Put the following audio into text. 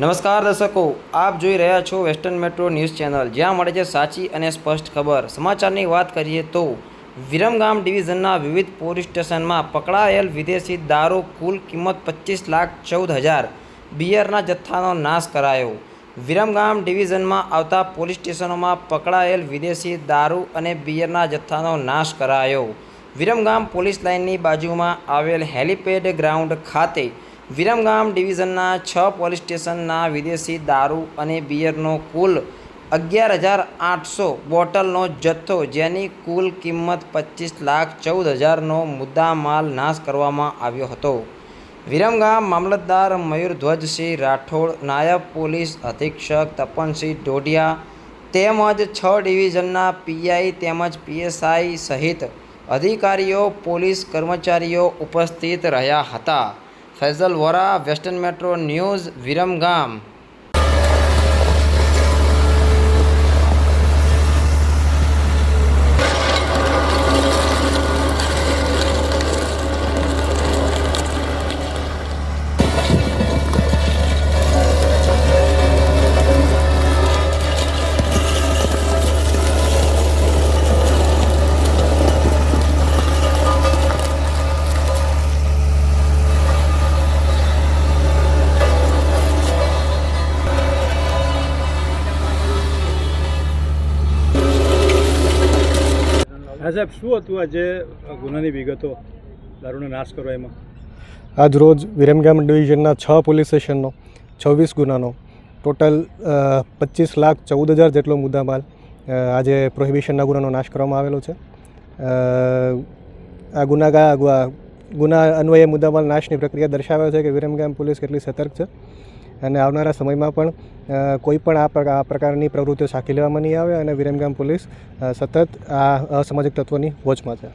નમસ્કાર દર્શકો, આપ જોઈ રહ્યા છો વેસ્ટર્ન મેટ્રો ન્યૂઝ ચેનલ જ્યાં મળે છે સાચી અને સ્પષ્ટ ખબર. સમાચારની વાત કરીએ તો, વિરમગામ ડિવિઝનના વિવિધ પોલીસ સ્ટેશનમાં પકડાયેલ વિદેશી દારૂ કુલ કિંમત પચીસ લાખ ચૌદ હજાર બિયરના જથ્થાનો નાશ કરાયો. વિરમગામ ડિવિઝનમાં આવતા પોલીસ સ્ટેશનોમાં પકડાયેલ વિદેશી દારૂ અને બિયરના જથ્થાનો નાશ કરાયો. વિરમગામ પોલીસ લાઇનની બાજુમાં આવેલ હેલિપેડ ગ્રાઉન્ડ ખાતે વિરમગામ ડિવિઝનના છ પોલીસ સ્ટેશનના વિદેશી દારૂ અને બિયરનો કુલ અગિયાર હજાર આઠસો બોટલનો જથ્થો, જેની કુલ કિંમત પચીસ લાખ ચૌદ હજારનો મુદ્દામાલ નાશ કરવામાં આવ્યો હતો. વિરમગામ મામલતદાર મયુરધ્વજસિંહ રાઠોડ, નાયબ પોલીસ અધિક્ષક તપનસિંહ ઢોઢિયા તેમજ છ ડિવિઝનના પીઆઈ તેમજ પીએસઆઈ સહિત અધિકારીઓ, પોલીસ કર્મચારીઓ ઉપસ્થિત રહ્યા હતા. Faizal Vora western metro news Viramgam. હા સાહેબ, શું હતું આજે ગુનાની વિગતો? દારૂનો નાશ કરવા એમાં? આજ રોજ વિરમગામ ડિવિઝનના છ પોલીસ સ્ટેશનનો છવ્વીસ ગુનાનો. ટોટલ પચીસ લાખ ચૌદ હજાર જેટલો મુદ્દામાલ આજે પ્રોહિબિશનના ગુનાનો નાશ કરવામાં આવેલો છે. આ ગુનાગા ગુના અન્વયે મુદ્દામાલ નાશની પ્રક્રિયા દર્શાવે છે કે વિરમગામ પોલીસ કેટલી સતર્ક છે. અને આવનારા સમયમાં પણ કોઈ પણ આ પ્રકાર આ પ્રકારની પ્રવૃત્તિઓ સાખી લેવામાં નહીં આવે અને વિરમગામ પોલીસ સતત આ અસામાજિક તત્વોની વોચમાં છે.